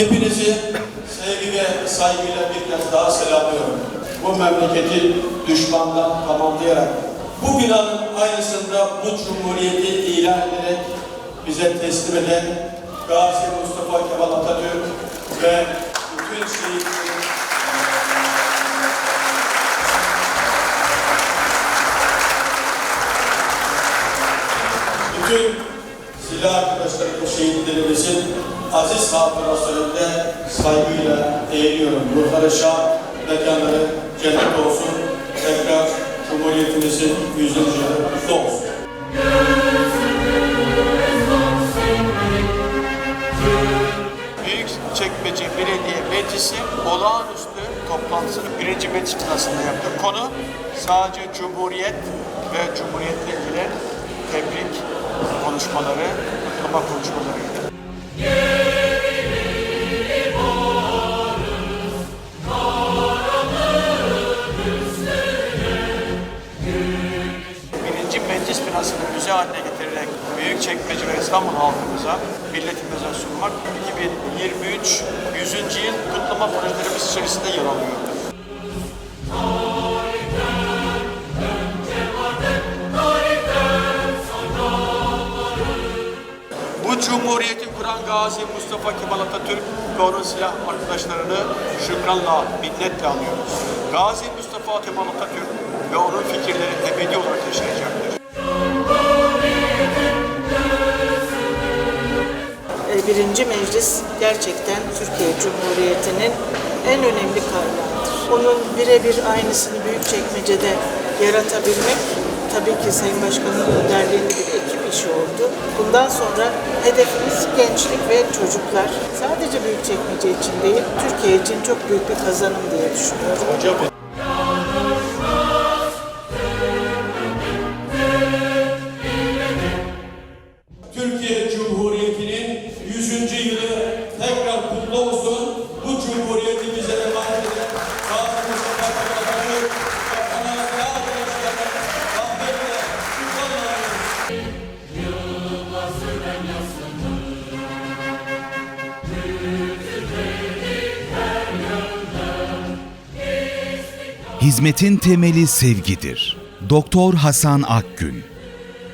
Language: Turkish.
Hepinizi sevgi ve saygıyla bir kez daha selamlıyorum. Bu memleketi düşmandan tamamlayarak, bu binanın aynısında bu cumhuriyeti ilan ederek bize teslim eden Gazi Mustafa Kemal Atatürk ve bütün şehitlerin bütün silah arkadaşlarımız, şehitlerimizin aziz hatırası önünde saygıyla eğiliyorum. Ruhları şad, mekanları cennet olsun. Tekrar Cumhuriyetimizin 100. yılı kutlu olsun. Büyükçekmece Belediye Meclisi olağanüstü toplantısını birinci meclis binasında yaptı. Konu sadece Cumhuriyet ve Cumhuriyet'le ilgili tebrik konuşmaları, kutlama konuşmalarıydı. birinci meclis binasını müze haline getirerek Büyükçekmece ve İstanbul halkımıza, milletimize sunmak 2023 100. yıl kutlama projelerimiz içerisinde yer alıyor. Bu cumhuriyeti kuran Gazi Mustafa Kemal Atatürk ve onun silah arkadaşlarını şükranla, minnetle anıyoruz. Gazi Mustafa Kemal Atatürk ve onun fikirleri ebedi olarak yaşayacaktır. E, Birinci Meclis gerçekten Türkiye Cumhuriyeti'nin en önemli kaynağıdır. Onun birebir aynısını Büyükçekmece'de yaratabilmek tabii ki Sayın Başkan'ın önderliğinde bir ekip işi oldu. Bundan sonra hedefimiz gençlik ve çocuklar. Sadece Büyükçekmece için değil, Türkiye için çok büyük bir kazanım diye düşünüyorum. Türkiye Hizmetin temeli sevgidir. Doktor Hasan Akgün